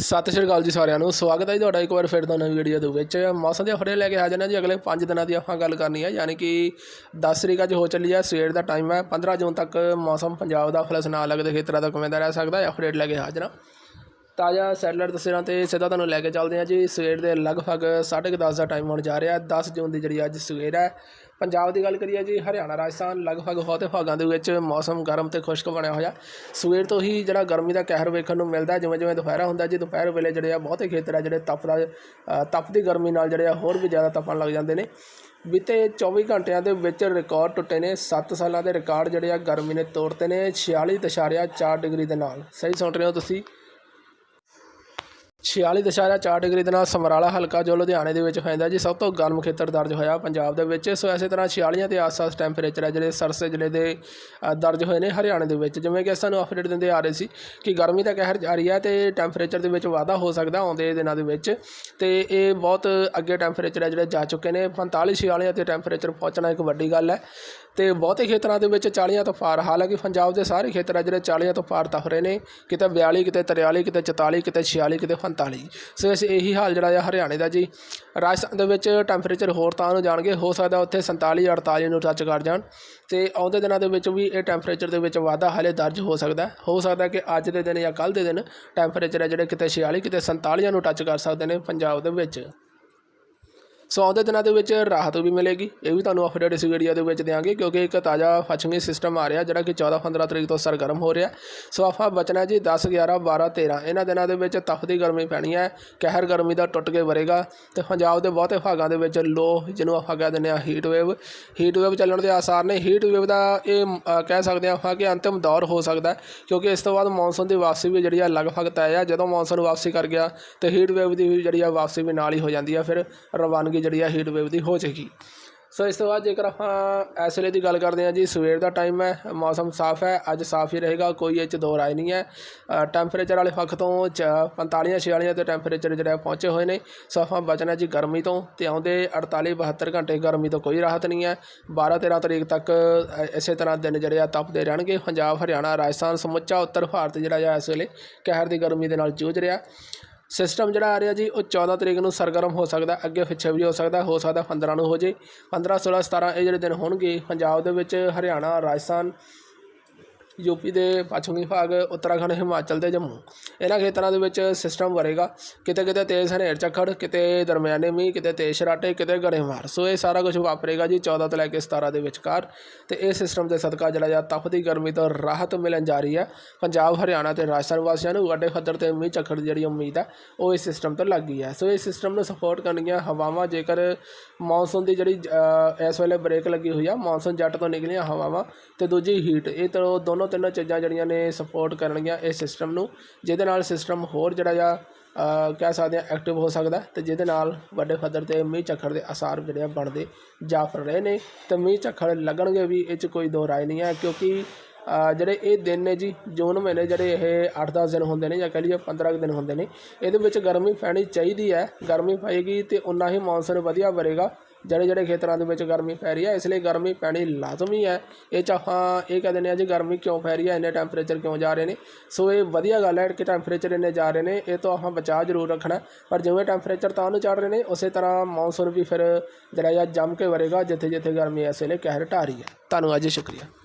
ਸਤਿ ਸ਼੍ਰੀ ਅਕਾਲ ਜੀ ਸਾਰਿਆਂ ਨੂੰ। ਸਵਾਗਤ ਹੈ ਜੀ ਤੁਹਾਡਾ ਇੱਕ ਵਾਰ ਫਿਰ ਤੋਂ ਨਵੀਂ ਵੀਡੀਓ ਦੇ ਵਿੱਚ। ਮੌਸਮ ਦੇ ਅਪਡੇਟ ਲੈ ਕੇ ਹਾਜ਼ਰ ਹਾਂ ਜੀ। ਅਗਲੇ 5 ਦਿਨਾਂ ਦੀ ਆਪਾਂ ਗੱਲ ਕਰਨੀ ਹੈ। ਯਾਨੀ ਕਿ 10 ਤਰੀਕ ਅੱਜ ਹੋ ਚੱਲੀ ਹੈ। ਸਵੇਰ ਦਾ ਟਾਈਮ ਹੈ। 15 ਜੂਨ ਤੱਕ ਮੌਸਮ ਪੰਜਾਬ ਦਾ ਫਲਸ ਨਾਲ ਲੱਗਦੇ ਖੇਤਰਾਂ ਦਾ ਕਿਵੇਂ ਦਾ ਰਹਿ ਸਕਦਾ ਹੈ। ਅਪਡੇਟ ਲੈ ਕੇ ਹਾਜ਼ਰ ਹਾਂ। ਤਾਜ਼ਾ ਸੈਟਲਾਈਟ ਤਸਵੀਰਾਂ ਤੇ ਸਿੱਧਾ ਤੁਹਾਨੂੰ ਲੈ ਕੇ ਚੱਲਦੇ ਹਾਂ ਜੀ। ਸਵੇਰ ਦੇ ਲਗਭਗ 10:30 ਦਾ ਟਾਈਮ ਹੋਣ ਜਾ ਰਿਹਾ। ਹੈ 10 ਜੂਨ ਦੀ ਜਿਹੜੀ ਅੱਜ ਸਵੇਰ ਹੈ। ਪੰਜਾਬ ਦੀ ਗੱਲ ਕਰੀਏ ਜੀ ਹਰਿਆਣਾ ਰਾਜਸਥਾਨ ਲਗਭਗ ਬਹੁਤੇ ਭਾਗਾਂ ਦੇ ਵਿੱਚ ਮੌਸਮ ਗਰਮ ਤੇ ਖੁਸ਼ਕ ਬਣਿਆ ਹੋਇਆ। ਸਵੇਰ ਤੋਂ ਹੀ ਜਿਹੜਾ ਗਰਮੀ ਦਾ ਕਹਿਰ ਵੇਖਣ ਨੂੰ ਮਿਲਦਾ ਜਿਵੇਂ ਜਿਵੇਂ ਦੁਪਹਿਰਾ ਹੁੰਦਾ ਜੀ ਦੁਪਹਿਰ ਵੇਲੇ ਜਿਹੜੇ ਆ ਬਹੁਤੇ ਖੇਤਰ ਆ ਜਿਹੜੇ ਤਪਦਾ ਅ, ਤਪਦੀ ਗਰਮੀ ਨਾਲ ਜਿਹੜੇ ਆ ਹੋਰ ਵੀ ਜ਼ਿਆਦਾ ਤਪਣ ਲੱਗ ਜਾਂਦੇ ਨੇ। ਬੀਤੇ 24 ਘੰਟਿਆਂ ਦੇ ਵਿੱਚ ਰਿਕਾਰਡ ਟੁੱਟੇ ਨੇ। 7 ਸਾਲਾਂ ਦੇ ਰਿਕਾਰਡ ਜਿਹੜੇ ਆ ਗਰਮੀ ਨੇ ਤੋੜਤੇ ਨੇ। 46.4 ਡਿਗਰੀ ਦੇ ਨਾਲ। ਸਹੀ ਸੁਣ ਰਹੇ ਹੋ ਤੁਸੀਂ। 46.4 ਡਿਗਰੀ ਦੇ ਨਾਲ ਸਮਰਾਲਾ ਹਲਕਾ ਜੋ ਲੁਧਿਆਣੇ ਦੇ ਵਿੱਚ ਪੈਂਦਾ ਜੀ, ਸਭ ਤੋਂ ਗਰਮ ਖੇਤਰ ਦਰਜ ਹੋਇਆ ਪੰਜਾਬ ਦੇ ਵਿੱਚ। ਸੋ ਇਸੇ ਤਰ੍ਹਾਂ 46 ਦੇ ਆਸ-ਪਾਸ ਟੈਂਪਰੇਚਰ ਹੈ, ਜਿਹੜੇ ਸਰਸੇ ਜ਼ਿਲ੍ਹੇ ਦੇ ਦਰਜ ਹੋਏ ਨੇ ਹਰਿਆਣੇ ਦੇ ਵਿੱਚ। ਜਿਵੇਂ ਕਿ ਸਾਨੂੰ ਅਪਡੇਟ ਦਿੰਦੇ ਆ ਰਹੇ ਸੀ ਕਿ ਗਰਮੀ ਦਾ ਕਹਿਰ ਜਾਰੀ ਹੈ ਤੇ ਟੈਂਪਰੇਚਰ ਦੇ ਵਿੱਚ ਵਾਧਾ ਹੋ ਸਕਦਾ ਆਉਂਦੇ ਦਿਨਾਂ ਦੇ ਵਿੱਚ। ਤੇ ਇਹ ਬਹੁਤ ਅੱਗੇ ਟੈਂਪਰੇਚਰ ਹੈ, ਜਿਹੜੇ ਜਾ ਚੁੱਕੇ ਨੇ। 45 46 ਤੇ ਟੈਂਪਰੇਚਰ ਪਹੁੰਚਣਾ ਇੱਕ ਵੱਡੀ ਗੱਲ ਹੈ। ਤੇ ਬਹੁਤੇ ਖੇਤਰਾਂ ਦੇ ਵਿੱਚ 40 ਤੋਂ ਪਾਰ, ਹਾਲਾਂਕਿ ਪੰਜਾਬ ਦੇ ਸਾਰੇ ਖੇਤਰ ਆ ਜਿਹੜੇ 40 ਤੋਂ ਪਾਰ ਤਫ ਰਹੇ ਨੇ। ਕਿਤੇ 42 ਕਿਤੇ 43 ਕਿਤੇ 44 ਕਿਤੇ 46 ਕਿਤੇ 45 ਸੋ ਇਸ ਇਹੀ ਹਾਲ ਜਿਹੜਾ ਆ ਹਰਿਆਣੇ ਦਾ ਜੀ। ਰਾਜਸਥਾਨ ਦੇ ਵਿੱਚ ਟੈਂਪਰੇਚਰ ਹੋਰ ਤਾਂ ਨੂੰ ਜਾਣਗੇ, ਹੋ ਸਕਦਾ ਉੱਥੇ 47 48 ਨੂੰ ਟੱਚ ਕਰ ਜਾਣ। ਤੇ ਆਉਂਦੇ ਦਿਨਾਂ ਦੇ ਵਿੱਚ ਵੀ ਇਹ ਟੈਂਪਰੇਚਰ ਦੇ ਵਿੱਚ ਵਾਧਾ ਹਾਲੇ ਦਰਜ ਹੋ ਸਕਦਾ ਹੋ। ਸਕਦਾ ਕਿ ਅੱਜ ਦੇ ਦਿਨ ਜਾਂ ਕੱਲ੍ਹ ਦੇ ਦਿਨ ਟੈਂਪਰੇਚਰ ਹੈ ਜਿਹੜੇ ਕਿਤੇ 46 ਕਿਤੇ 47 ਨੂੰ ਟੱਚ ਕਰ ਸਕਦੇ ਨੇ ਪੰਜਾਬ ਦੇ ਵਿੱਚ। ਸੋ ਆਉਂਦੇ ਦਿਨਾਂ ਦੇ ਵਿੱਚ ਰਾਹਤ ਵੀ ਮਿਲੇਗੀ। ਇਹ ਵੀ ਤੁਹਾਨੂੰ ਅਪਡੇਟ ਇਸ ਵੀਡੀਓ ਦੇ ਵਿੱਚ ਦਿਆਂਗੇ ਕਿਉਂਕਿ ਇੱਕ ਤਾਜ਼ਾ ਫਚਮੀ ਸਿਸਟਮ ਆ ਰਿਹਾ ਜਿਹੜਾ ਕਿ 14 15 ਤਰੀਕ ਤੋਂ ਸਰਗਰਮ ਹੋ ਰਿਹਾ। ਸੋ ਆਪਾਂ ਬਚਣਾ ਜੀ 10 11 12 13 ਇਹਨਾਂ ਦਿਨਾਂ ਦੇ ਵਿੱਚ ਤਪਦੀ ਗਰਮੀ ਪੈਣੀ ਹੈ, ਕਹਿਰ ਗਰਮੀ ਦਾ ਟੁੱਟ ਕੇ ਵਰੇਗਾ ਤੇ ਪੰਜਾਬ ਦੇ ਬਹੁਤੇ ਭਾਗਾਂ ਦੇ ਵਿੱਚ ਲੋ, ਜਿਹਨੂੰ ਆਪਾਂ ਕਹਿ ਦਿੰਦੇ ਆ ਹੀਟ ਵੇਵ ਹੀਟ ਵੇਵ ਚੱਲਣ ਦੇ ਆਸਾਰ ਨੇ। ਹੀਟ ਵੇਵ ਦਾ ਇਹ ਕਹਿ ਸਕਦੇ ਆ ਆਪਾਂ ਕਿ ਅੰਤਿਮ ਦੌਰ ਹੋ ਸਕਦਾ ਕਿਉਂਕਿ ਇਸ ਤੋਂ ਬਾਅਦ ਮੌਨਸੂਨ ਦੀ ਵਾਪਸੀ ਵੀ ਜਿਹੜੀ ਆ ਲਗਭਗ ਤੈਅ ਆ ਜਦੋਂ ਮੌਨਸੂਨ ਵਾਪਸੀ ਕਰ ਗਿਆ ਤੇ ਹੀਟ ਵੇਵ ਦੀ ਵੀ ਜਿਹੜੀ ਆ ਵਾਪਸੀ ਵੀ ਨਾਲ ਹੀ ਹੋ ਜਾਂਦੀ ਆ। ਫਿਰ ਰਵਾਨਗੀ ਜਿਹੜੀ ਆ ਹੀਟ ਵੇਵ ਦੀ ਹੋ ਜਾਏਗੀ। ਸੋ ਇਸ ਤੋਂ ਬਾਅਦ ਜੇਕਰ ਆਪਾਂ ਇਸ ਵੇਲੇ ਦੀ ਗੱਲ ਕਰਦੇ ਹਾਂ ਜੀ, ਸਵੇਰ ਦਾ ਟਾਈਮ ਹੈ, ਮੌਸਮ ਸਾਫ਼ ਹੈ, ਅੱਜ ਸਾਫ਼ ਹੀ ਰਹੇਗਾ, ਕੋਈ ਇਹ 'ਚ ਦੋ ਰਾਏ ਨਹੀਂ ਹੈ। ਟੈਂਪਰੇਚਰ ਵਾਲੇ ਪੱਖ ਤੋਂ 45 46 ਤੇ ਟੈਂਪਰੇਚਰ ਜਿਹੜਾ ਪਹੁੰਚੇ ਹੋਏ ਨੇ। ਸੋ ਆਪਾਂ ਬਚਣਾ ਜੀ ਗਰਮੀ ਤੋਂ ਤੇ ਆਉਂਦੇ 48 72 ਘੰਟੇ ਗਰਮੀ ਤੋਂ ਕੋਈ ਰਾਹਤ ਨਹੀਂ ਹੈ। 12 13 ਤਰੀਕ ਤੱਕ ਇਸੇ ਤਰ੍ਹਾਂ ਦਿਨ ਜਿਹੜੇ ਆ ਤਪਦੇ ਰਹਿਣਗੇ। ਪੰਜਾਬ, ਹਰਿਆਣਾ, ਰਾਜਸਥਾਨ, ਸਮੁੱਚਾ, ਉੱਤਰ ਭਾਰਤ ਜਿਹੜਾ ਆ ਇਸ ਵੇਲੇ ਕਹਿਰ ਦੀ ਗਰਮੀ ਦੇ ਨਾਲ ਜੂਝ ਰਿਹਾ। ਸਿਸਟਮ ਜਿਹੜਾ ਆ ਰਿਹਾ ਜੀ, ਉਹ 14 ਤਰੀਕ ਨੂੰ ਸਰਗਰਮ ਹੋ ਸਕਦਾ, ਅੱਗੇ ਪਿੱਛੇ ਵੀ ਹੋ ਸਕਦਾ ਹੋ ਸਕਦਾ 15 ਨੂੰ ਹੋ ਜੇ। 15 16 17 ਇਹ ਜਿਹੜੇ ਦਿਨ ਹੋਣਗੇ, ਪੰਜਾਬ ਦੇ ਵਿੱਚ ਹਰਿਆਣਾ, ਰਾਜਸਥਾਨ ਯੂਪੀ ਦੇ ਪੱਛਮੀ ਭਾਗ, ਉੱਤਰਾਖੰਡ, ਹਿਮਾਚਲ ਤੇ ਜੰਮੂ। ਇਹਨਾਂ ਖੇਤਰਾਂ ਦੇ ਵਿੱਚ ਸਿਸਟਮ ਵਰੇਗਾ ਕਿਤੇ ਕਿਤੇ ਤੇਜ਼ ਹਨੇਰ ਝੱਖੜ, ਕਿਤੇ ਦਰਮਿਆਨੇ ਮੀਂਹ, ਕਿਤੇ ਤੇਜ਼ ਸ਼ਰਾਟੇ ਕਿਤੇ ਗੜੇਮਾਰ ਸੋ ਇਹ ਸਾਰਾ ਕੁਝ ਵਾਪਰੇਗਾ ਜੀ 14 ਤੋਂ ਲੈ ਕੇ 17 ਦੇ ਵਿਚਕਾਰ। ਤੇ ਇਹ ਸਿਸਟਮ ਦੇ ਸਦਕਾ ਜਿਹੜਾ ਜਾਂ ਤਪਦੀ ਗਰਮੀ ਤੋਂ ਰਾਹਤ ਮਿਲਣ ਜਾ ਰਹੀ ਹੈ। ਪੰਜਾਬ, ਹਰਿਆਣਾ ਤੇ ਰਾਜਸਥਾਨ ਵਾਸੀਆਂ ਨੂੰ ਵੱਡੇ ਖੱਦਰ ਤੇ ਮੀਂਹ ਝੱਖੜ ਦੀ ਜਿਹੜੀ ਉਮੀਦ ਹੈ, ਉਹ ਇਸ ਸਿਸਟਮ ਤੋਂ ਲੱਗ ਗਈ ਹੈ। ਸੋ ਇਸ ਸਿਸਟਮ ਨੂੰ ਸਪੋਰਟ ਕਰਨਗੀਆਂ ਹਵਾਵਾਂ, ਜੇਕਰ ਮੌਨਸੂਨ ਦੀ ਜਿਹੜੀ ਇਸ ਵੇਲੇ ਬ੍ਰੇਕ ਲੱਗੀ ਹੋਈ ਆ ਮੌਨਸੂਨ ਜੱਟ ਤੋਂ ਨਿਕਲੀਆਂ ਹਵਾਵਾਂ ਤੇ ਦੂਜੀ ਹੀਟ ਇਹ ਤਾਂ ਦੋਨੋਂ ਤਿੰਨੋਂ ਚੀਜ਼ਾਂ ਜਿਹੜੀਆਂ ਨੇ ਸਪੋਰਟ ਕਰਨਗੀਆਂ ਇਸ ਸਿਸਟਮ ਨੂੰ, ਜਿਹਦੇ ਨਾਲ ਸਿਸਟਮ ਹੋਰ ਜਿਹੜਾ ਜਾਂ ਕਹਿ ਸਕਦੇ ਆ ਐਕਟਿਵ ਹੋ ਸਕਦਾ ਹੈ ਤੇ ਜਿਹਦੇ ਨਾਲ ਵੱਡੇ ਪੱਧਰ ਤੇ ਮੀਂਹ ਝੱਖੜ ਦੇ ਅਸਾਰ ਜਿਹੜੇ ਆ ਬਣਦੇ ਜਾ ਫਿਰ ਰਹੇ ਨੇ ਤੇ ਮੀਂਹ ਝੱਖੜ ਲੱਗਣਗੇ ਵੀ ਇਹ 'ਚ ਕੋਈ ਦੋ ਰਾਏ ਨਹੀਂ ਹੈ ਕਿਉਂਕਿ ਜਿਹੜੇ ਇਹ ਦਿਨ ਨੇ ਜੀ, ਜੂਨ ਮਹੀਨੇ ਜਿਹੜੇ ਇਹ 8-10 ਦਿਨ ਹੁੰਦੇ ਨੇ ਜਾਂ ਕਹਿ ਲਈਏ 15 ਕੁ ਦਿਨ ਹੁੰਦੇ ਨੇ, ਇਹਦੇ ਵਿੱਚ ਗਰਮੀ ਪੈਣੀ ਚਾਹੀਦੀ ਹੈ, ਗਰਮੀ ਪਏਗੀ ਤੇ ਉਨਾ ਹੀ ਮੌਨਸੂਨ ਵਧੀਆ ਵਰੇਗਾ ਜਿਹੜੇ ਜਿਹੜੇ ਖੇਤਰਾਂ ਦੇ ਵਿੱਚ ਗਰਮੀ ਪੈ ਰਹੀ ਹੈ, ਇਸ ਲਈ ਗਰਮੀ ਪੈਣੀ ਲਾਜ਼ਮੀ ਹੈ। ਇਹ 'ਚ ਆਪਾਂ ਇਹ ਕਹਿ ਦਿੰਦੇ ਆ ਜੀ, ਗਰਮੀ ਕਿਉਂ ਪੈ ਰਹੀ ਹੈ, ਇੰਨੇ ਟੈਂਪਰੇਚਰ ਕਿਉਂ ਜਾ ਰਹੇ ਨੇ? ਸੋ ਇਹ ਵਧੀਆ ਗੱਲ ਹੈ, ਕਿ ਟੈਂਪਰੇਚਰ ਇੰਨੇ ਜਾ ਰਹੇ ਨੇ, ਇਹ ਤੋਂ ਆਪਾਂ ਬਚਾਅ ਜ਼ਰੂਰ ਰੱਖਣਾ ਪਰ ਜਿਵੇਂ ਟੈਂਪਰੇਚਰ ਤਾਂ ਨੂੰ ਚੜ ਰਹੇ ਨੇ, ਉਸੇ ਤਰ੍ਹਾਂ ਮੌਨਸੂਨ ਵੀ ਫਿਰ ਜਿਹੜਾ ਆ ਜੰਮ ਕੇ ਵਰੇਗਾ ਜਿੱਥੇ ਜਿੱਥੇ ਗਰਮੀ ਐਸੇ ਨੇ ਕਹਿਰ ਢਾਰੀ ਰਹੀ ਹੈ। ਤੁਹਾਨੂੰ ਜੀ, ਸ਼ੁਕਰੀਆ।